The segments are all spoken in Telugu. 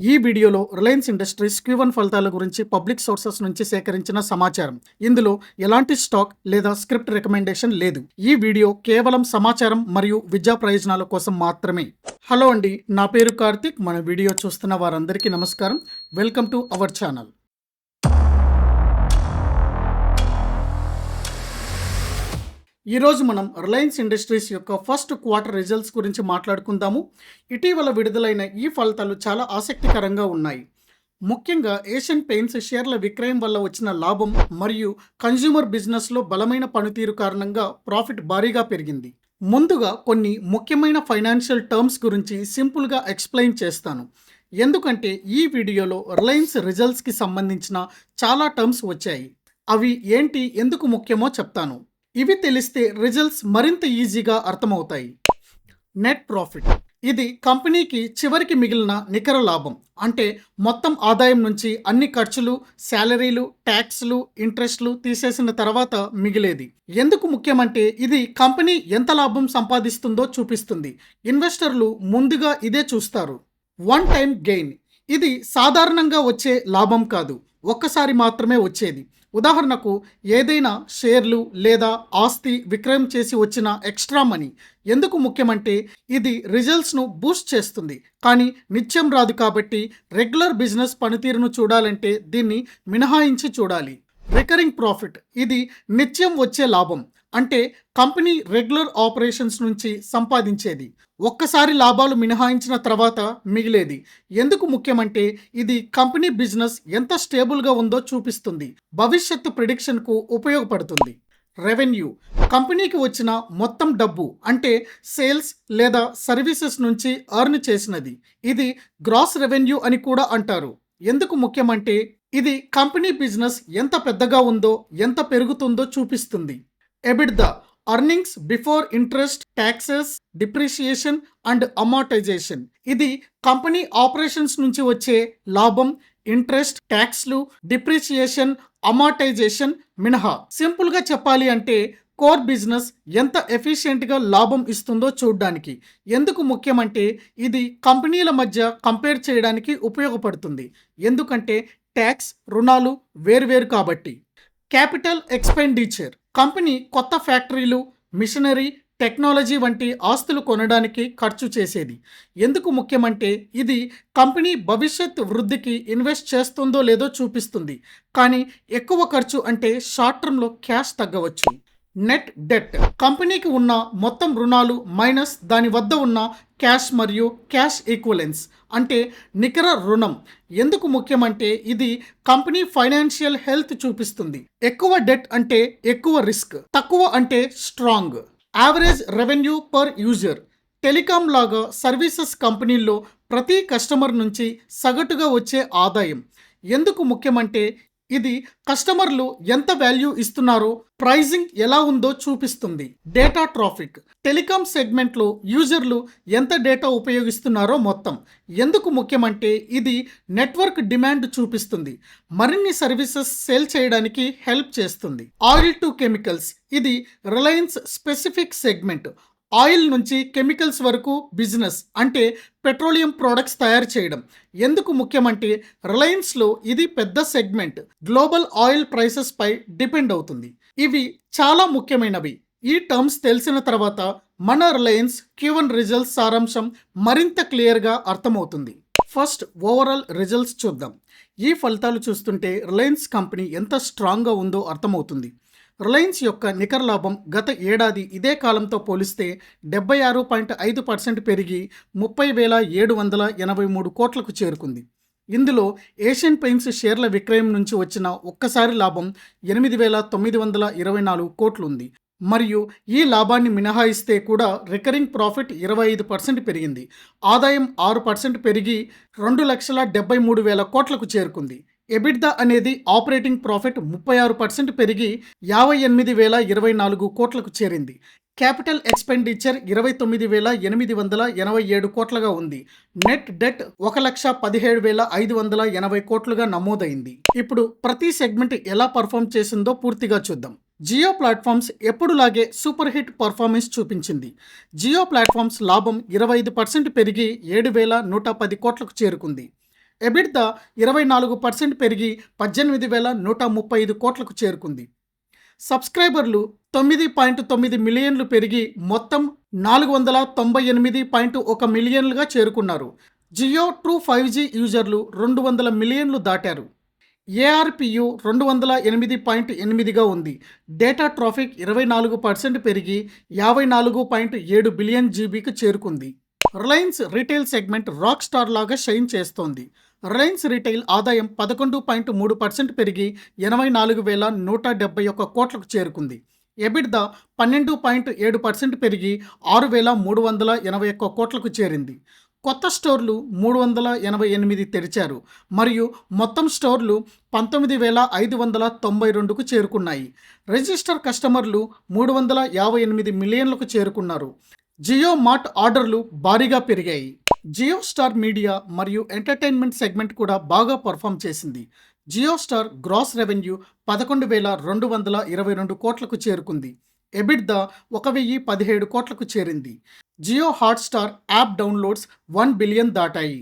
ఈ వీడియోలో రిలయన్స్ ఇండస్ట్రీస్ క్యూవన్ ఫలితాల గురించి పబ్లిక్ సోర్సెస్ నుంచి సేకరించిన సమాచారం. ఇందులో ఎలాంటి స్టాక్ లేదా స్క్రిప్ట్ రికమెండేషన్ లేదు. ఈ వీడియో కేవలం సమాచారం మరియు విద్యా ప్రయోజనాల కోసం మాత్రమే. హలో అండి నా పేరు కార్తిక్. మన వీడియో చూస్తున్న వారందరికీ నమస్కారం. Welcome to our channel. ఈరోజు మనం రిలయన్స్ ఇండస్ట్రీస్ యొక్క ఫస్ట్ క్వార్టర్ రిజల్ట్స్ గురించి మాట్లాడుకుందాము. ఇటీవల విడుదలైన ఈ ఫలితాలు చాలా ఆసక్తికరంగా ఉన్నాయి. ముఖ్యంగా ఏషియన్ పెయింట్స్ షేర్ల విక్రయం వల్ల వచ్చిన లాభం మరియు కన్జ్యూమర్ బిజినెస్లో బలమైన పనితీరు కారణంగా ప్రాఫిట్ భారీగా పెరిగింది. ముందుగా కొన్ని ముఖ్యమైన ఫైనాన్షియల్ టర్మ్స్ గురించి సింపుల్గా ఎక్స్ప్లెయిన్ చేస్తాను. ఎందుకంటే ఈ వీడియోలో రిలయన్స్ రిజల్ట్స్కి సంబంధించిన చాలా టర్మ్స్ వచ్చాయి. అవి ఏంటి ఎందుకు ముఖ్యమో చెప్తాను. ఇవి తెలిస్తే రిజల్ట్స్ మరింత ఈజీగా అర్థమవుతాయి. Net profit. ఇది కంపెనీకి చివరికి మిగిలిన నికర లాభం. అంటే మొత్తం ఆదాయం నుంచి అన్ని ఖర్చులు శాలరీలు ట్యాక్స్లు ఇంట్రెస్ట్లు తీసేసిన తర్వాత మిగిలేది. ఎందుకు ముఖ్యమంటే ఇది కంపెనీ ఎంత లాభం సంపాదిస్తుందో చూపిస్తుంది. ఇన్వెస్టర్లు ముందుగా ఇదే చూస్తారు. One time gain. ఇది సాధారణంగా వచ్చే లాభం కాదు. ఒక్కసారి మాత్రమే వచ్చేది. ఉదాహరణకు ఏదైనా షేర్లు లేదా ఆస్తి విక్రయం చేసి వచ్చిన ఎక్స్ట్రా మనీ ఎందుకు ముఖ్యమంటే ఇది రిజల్ట్స్ను బూస్ట్ చేస్తుంది. కానీ నిత్యం రాదు కాబట్టి రెగ్యులర్ బిజినెస్ పనితీరును చూడాలంటే దీన్ని మినహాయించి చూడాలి. రికరింగ్ ప్రాఫిట్ ఇది నిత్యం వచ్చే లాభం. అంటే కంపెనీ రెగ్యులర్ ఆపరేషన్స్ నుంచి సంపాదించేది. ఒక్కసారి లాభాలు మినహాయించిన తర్వాత మిగిలేది. ఎందుకు ముఖ్యమంటే ఇది కంపెనీ బిజినెస్ ఎంత స్టేబుల్గా ఉందో చూపిస్తుంది. భవిష్యత్తు ప్రిడిక్షన్కు ఉపయోగపడుతుంది. రెవెన్యూ. కంపెనీకి వచ్చిన మొత్తం డబ్బు అంటే సేల్స్ లేదా సర్వీసెస్ నుంచి అర్న్ చేసినది. ఇది గ్రాస్ రెవెన్యూ అని కూడా అంటారు. ఎందుకు ముఖ్యమంటే ఇది కంపెనీ బిజినెస్ ఎంత పెద్దగా ఉందో ఎంత పెరుగుతుందో చూపిస్తుంది. EBITDA earnings before interest taxes depreciation and amortization ఇది కంపెనీ ఆపరేషన్స్ నుంచి వచ్చే లాభం ఇంట్రెస్ట్ ట్యాక్స్లు డిప్రిషియేషన్ అమార్టైజేషన్ మినహా. సింపుల్గా చెప్పాలి అంటే కోర్ బిజినెస్ ఎంత ఎఫిషియెంట్గా లాభం ఇస్తుందో చూడడానికి. ఎందుకు ముఖ్యమంటే ఇది కంపెనీల మధ్య కంపేర్ చేయడానికి ఉపయోగపడుతుంది. ఎందుకంటే ట్యాక్స్ రుణాలు వేరువేరు కాబట్టి. Capital expenditure. కంపెనీ కొత్త ఫ్యాక్టరీలు మిషనరీ టెక్నాలజీ వంటి ఆస్తులు కొనడానికి ఖర్చు చేసేది. ఎందుకు ముఖ్యమంటే ఇది కంపెనీ భవిష్యత్ వృద్ధికి ఇన్వెస్ట్ చేస్తుందో లేదో చూపిస్తుంది. కానీ ఎక్కువ ఖర్చు అంటే షార్ట్ టర్మ్లో క్యాష్ తగ్గవచ్చు. నెట్ డెట్ కంపెనీకి ఉన్న మొత్తం రుణాలు మైనస్ దాని వద్ద ఉన్న క్యాష్ మరియు క్యాష్ ఈక్వలెన్స్. అంటే నికర రుణం. ఎందుకు ముఖ్యమంటే ఇది కంపెనీ ఫైనాన్షియల్ హెల్త్ చూపిస్తుంది. ఎక్కువ డెట్ అంటే ఎక్కువ రిస్క్ తక్కువ అంటే strong. Average revenue per user. Telecom లాగా సర్వీసెస్ కంపెనీల్లో ప్రతి కస్టమర్ నుంచి సగటుగా వచ్చే ఆదాయం. ఎందుకు ముఖ్యమంటే ఇది కస్టమర్లు ఎంత వాల్యూ ఇస్తున్నారో ప్రైజింగ్ ఎలా ఉందో చూపిస్తుంది. Data traffic. టెలికాం సెగ్మెంట్లో యూజర్లు ఎంత డేటా ఉపయోగిస్తున్నారో మొత్తం. ఎందుకు ముఖ్యమంటే ఇది నెట్వర్క్ డిమాండ్ చూపిస్తుంది. మరిన్ని సర్వీసెస్ సేల్ చేయడానికి హెల్ప్ చేస్తుంది. Oil to chemicals. ఇది రిలయన్స్ స్పెసిఫిక్ సెగ్మెంట్. ఆయిల్ నుంచి కెమికల్స్ వరకు బిజినెస్ అంటే పెట్రోలియం ప్రోడక్ట్స్ తయారు చేయడం. ఎందుకు ముఖ్యమంటే రిలయన్స్లో ఇది పెద్ద సెగ్మెంట్. గ్లోబల్ ఆయిల్ ప్రైసెస్ పై డిపెండ్ అవుతుంది. ఇవి చాలా ముఖ్యమైనవి. ఈ టర్మ్స్ తెలిసిన తర్వాత మన రిలయన్స్ క్యూవన్ రిజల్ట్స్ సారాంశం మరింత క్లియర్గా అర్థమవుతుంది. ఫస్ట్ ఓవరాల్ రిజల్ట్స్ చూద్దాం. ఈ ఫలితాలు చూస్తుంటే రిలయన్స్ కంపెనీ ఎంత స్ట్రాంగ్గా ఉందో అర్థమవుతుంది. రిలయన్స్ యొక్క నికర లాభం గత ఏడాది ఇదే కాలంతో పోలిస్తే డెబ్బై ఆరు పాయింట్ ఐదు పర్సెంట్ పెరిగి ముప్పై వేల ఏడు వందల ఎనభై మూడు కోట్లకు చేరుకుంది. ఇందులో ఏషియన్ పెయింట్స్ షేర్ల విక్రయం నుంచి వచ్చిన ఒక్కసారి లాభం ఎనిమిది వేల తొమ్మిది వందల ఇరవై నాలుగు కోట్లు ఉంది మరియు ఈ లాభాన్ని మినహాయిస్తే కూడా రికరింగ్ ప్రాఫిట్ ఇరవై ఐదు పర్సెంట్ పెరిగింది. ఆదాయం ఆరు పర్సెంట్ పెరిగి రెండు లక్షల డెబ్బై మూడు వేల కోట్లకు చేరుకుంది. ఎబిడ్దా అనేది ఆపరేటింగ్ ప్రాఫిట్ ముప్పై ఆరు పర్సెంట్ పెరిగి యాభై ఎనిమిది వేల ఇరవై నాలుగు కోట్లకు చేరింది. క్యాపిటల్ ఎక్స్పెండిచర్ ఇరవై తొమ్మిది వేల ఎనిమిది వందల ఎనభై ఏడు కోట్లుగా ఉంది. నెట్ డెట్ ఒక లక్ష పదిహేడు వేల ఐదు వందల ఎనభై కోట్లుగా నమోదైంది. ఇప్పుడు ప్రతి సెగ్మెంట్ ఎలా పర్ఫామ్ చేసిందో పూర్తిగా చూద్దాం. జియో ప్లాట్ఫామ్స్ ఎప్పుడులాగే సూపర్ హిట్ పర్ఫార్మెన్స్ చూపించింది. జియో ప్లాట్ఫామ్స్ లాభం ఇరవై ఐదు పర్సెంట్ పెరిగి ఏడు వేల నూట పది కోట్లకు చేరుకుంది. ఎబిడ్దా ఇరవై నాలుగు పర్సెంట్ పెరిగి పద్దెనిమిది వేల నూట ముప్పై ఐదు కోట్లకు చేరుకుంది. సబ్స్క్రైబర్లు తొమ్మిది పాయింట్ తొమ్మిది మిలియన్లు పెరిగి మొత్తం నాలుగు వందల తొంభై ఎనిమిది పాయింట్ ఒక మిలియన్లుగా చేరుకున్నారు. జియో ట్రూ ఫైవ్ జీ యూజర్లు రెండు వందల మిలియన్లు దాటారు. ఏఆర్పియు రెండు వందల ఎనిమిది పాయింట్ ఎనిమిదిగా ఉంది. డేటా ట్రాఫిక్ ఇరవై నాలుగు పర్సెంట్ పెరిగి యాభై నాలుగు పాయింట్ ఏడు బిలియన్ జీబీకి చేరుకుంది. Reliance retail segment rock star లాగా షైన్ చేస్తోంది. రిలయన్స్ రీటైల్ ఆదాయం పదకొండు పాయింట్ మూడు పర్సెంట్ పెరిగి ఎనభై నాలుగు వేల నూట డెబ్బై ఒక్క కోట్లకు చేరుకుంది. ఎబిడ్దా పన్నెండు పాయింట్ ఏడు పర్సెంట్ పెరిగి ఆరు వేల మూడు వందల ఎనభై ఒక్క కోట్లకు చేరింది. కొత్త స్టోర్లు మూడు వందల ఎనభై ఎనిమిది తెరిచారు మరియు మొత్తం స్టోర్లు పంతొమ్మిది వేల ఐదు వందల తొంభై రెండుకు చేరుకున్నాయి. రిజిస్టర్ కస్టమర్లు మూడు వందల యాభై ఎనిమిది మిలియన్లకు చేరుకున్నారు. జియో మార్ట్ ఆర్డర్లు భారీగా పెరిగాయి. జియో స్టార్ మీడియా మరియు ఎంటర్టైన్మెంట్ సెగ్మెంట్ కూడా బాగా పర్ఫామ్ చేసింది. జియో స్టార్ గ్రాస్ రెవెన్యూ పదకొండు వేల రెండు వందల ఇరవై రెండు కోట్లకు చేరుకుంది. ఎబిడ్దా ఒక వెయ్యి పదిహేడు కోట్లకు చేరింది. Jio Hotstar app downloads one billion దాటాయి.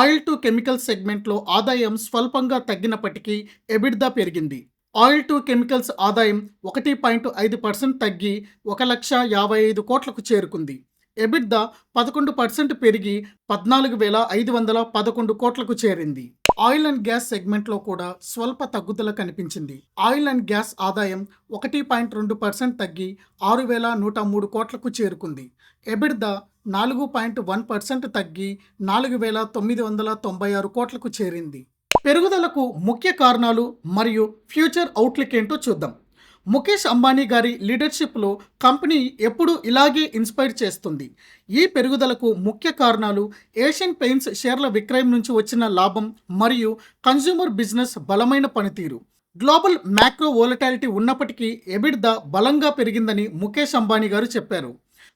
Oil to chemical సెగ్మెంట్లో ఆదాయం స్వల్పంగా తగ్గినప్పటికీ ఎబిడ్దా పెరిగింది. ఆయిల్ టు కెమికల్స్ ఆదాయం ఒకటి పాయింట్ ఐదు పర్సెంట్ తగ్గి ఒక లక్ష యాభై ఐదు కోట్లకు చేరుకుంది. ఎబిడ్దా పదకొండు పర్సెంట్ పెరిగి పద్నాలుగు వేల ఐదు వందల పదకొండు కోట్లకు చేరింది. ఆయిల్ అండ్ గ్యాస్ సెగ్మెంట్లో కూడా స్వల్ప తగ్గుదల కనిపించింది. ఆయిల్ అండ్ గ్యాస్ ఆదాయం ఒకటి పాయింట్ రెండు పర్సెంట్ తగ్గి ఆరు వేల నూట మూడు కోట్లకు చేరుకుంది. ఎబిడ్దా నాలుగు పాయింట్ వన్ పర్సెంట్ తగ్గి నాలుగు వేల తొమ్మిది వందల తొంభై ఆరు కోట్లకు చేరింది. పెరుగుదలకు ముఖ్య కారణాలు మరియు ఫ్యూచర్ అవుట్లుక్ ఏంటో చూద్దాం. ముఖేష్ అంబానీ గారి లీడర్షిప్లో కంపెనీ ఎప్పుడూ ఇలాగే ఇన్స్పైర్ చేస్తుంది. ఈ పెరుగుదలకు ముఖ్య కారణాలు ఏషియన్ పెయింట్స్ షేర్ల విక్రయం నుంచి వచ్చిన లాభం మరియు కన్జ్యూమర్ బిజినెస్ బలమైన పనితీరు. గ్లోబల్ మ్యాక్రో వోలటాలిటీ ఉన్నప్పటికీ ఎబిడ్దా బలంగా పెరిగిందని ముఖేష్ అంబానీ గారు చెప్పారు.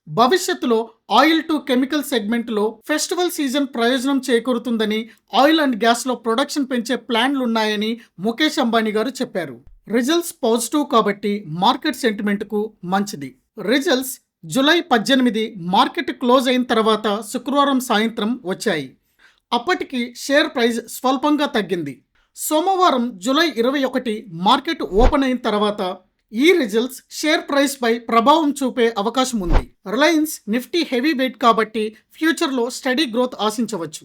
భవిష్యత్తులో ఆయిల్ టు కెమికల్ సెగ్మెంట్లో ఫెస్టివల్ సీజన్ ప్రయోజనం చేకూరుతుందని ఆయిల్ అండ్ గ్యాస్లో ప్రొడక్షన్ పెంచే ప్లాన్లు ఉన్నాయని ముఖేష్ అంబానీ గారు చెప్పారు. రిజల్ట్స్ పాజిటివ్ కాబట్టి మార్కెట్ సెంటిమెంట్కు మంచిది. రిజల్ట్స్ జులై పద్దెనిమిది మార్కెట్ క్లోజ్ అయిన తర్వాత శుక్రవారం సాయంత్రం వచ్చాయి. అప్పటికి షేర్ ప్రైస్ స్వల్పంగా తగ్గింది. సోమవారం జూలై ఇరవై ఒకటి మార్కెట్ ఓపెన్ అయిన తర్వాత ఈ రిజల్ట్స్ షేర్ ప్రైస్ పై ప్రభావం చూపే అవకాశం ఉంది. రిలయన్స్ నిఫ్టీ హెవీ వెయిట్ కాబట్టి ఫ్యూచర్లో స్టడీ గ్రోత్ ఆశించవచ్చు.